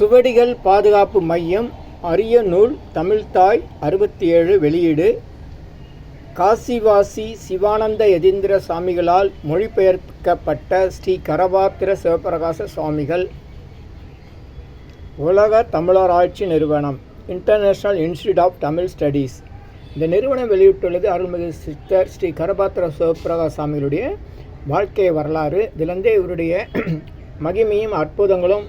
சுவடிகள் பாதுகாப்பு மையம் அரிய நூல் தமிழ்தாய் அறுபத்தி ஏழு வெளியீடு. காசிவாசி சிவானந்த யதீந்திர சுவாமிகளால் மொழிபெயர்க்கப்பட்ட ஸ்ரீ கரபாத்திர சிவபிரகாச சுவாமிகள். உலக தமிழராய்ச்சி நிறுவனம் international institute of Tamil studies இந்த நிறுவனம் வெளியிட்டுள்ளது அருள்மிகு சித்தர் ஸ்ரீ கரபாத்திர சிவபிரகாச சுவாமிகளுடைய வாழ்க்கை வரலாறு. இதிலிருந்தே இவருடைய மகிமையும் அற்புதங்களும்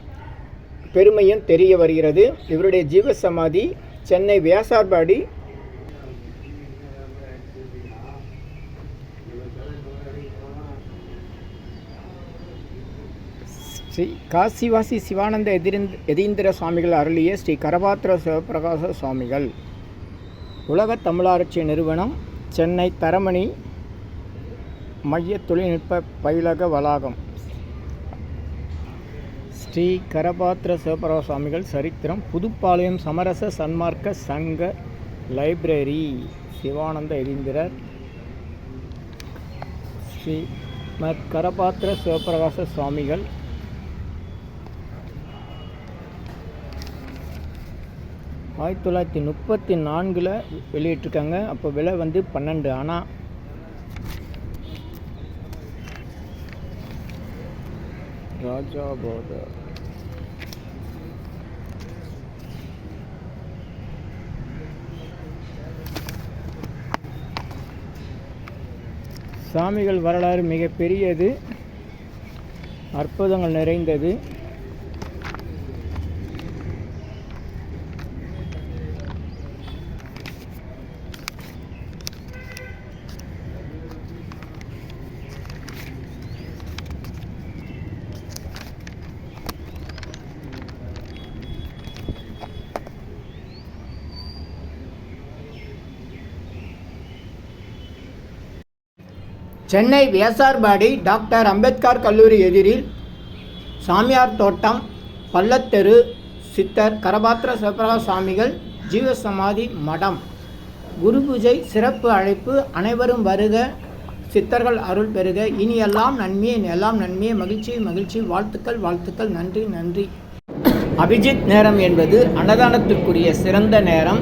பெருமையும் தெரிய வருகிறது. இவருடைய ஜீவசமாதி சென்னை வியாசார்பாடி ஸ்ரீ காசிவாசி சிவானந்த எதிரிந்த எதீந்திர சுவாமிகள் அருளிய ஸ்ரீ கரபாத்திர சிவபிரகாச சுவாமிகள். உலக தமிழாராய்ச்சி நிறுவனம் சென்னை தரமணி மைய தொழில்நுட்ப பயிலக வளாகம். ஸ்ரீ கரபாத்திர சிவபரவ சுவாமிகள் சரித்திரம் புதுப்பாளையம் சமரச சன்மார்க்க சங்க லைப்ரரி சிவானந்த எரிந்திரர். ஸ்ரீ மத் கரபாத்திர சிவபிரகாச சுவாமிகள். ஆயிரத்தி தொள்ளாயிரத்தி முப்பத்தி நான்கில் வெளியிட்டிருக்காங்க. அப்போ விலை வந்து பன்னெண்டு. ஆனால் ராஜா சாமிகள் வரலாறு மிக பெரியது அற்புதங்கள் நிறைந்தது. சென்னை வியாசார்பாடி டாக்டர் அம்பேத்கர் கல்லூரி எதிரில் சாமியார் தோட்டம் பள்ளத்தெரு சித்தர் கரபாத்திர சபரா சுவாமிகள் ஜீவசமாதி மடம். குரு பூஜை சிறப்பு அழைப்பு அனைவரும் வருக சித்தர்கள் அருள் பெறுக. இனி எல்லாம் நன்மையே இனி எல்லாம் நன்மையே. மகிழ்ச்சி மகிழ்ச்சி. வாழ்த்துக்கள் வாழ்த்துக்கள். நன்றி நன்றி. அபிஜித் நேரம் என்பது அன்னதானத்திற்குரிய சிறந்த நேரம்.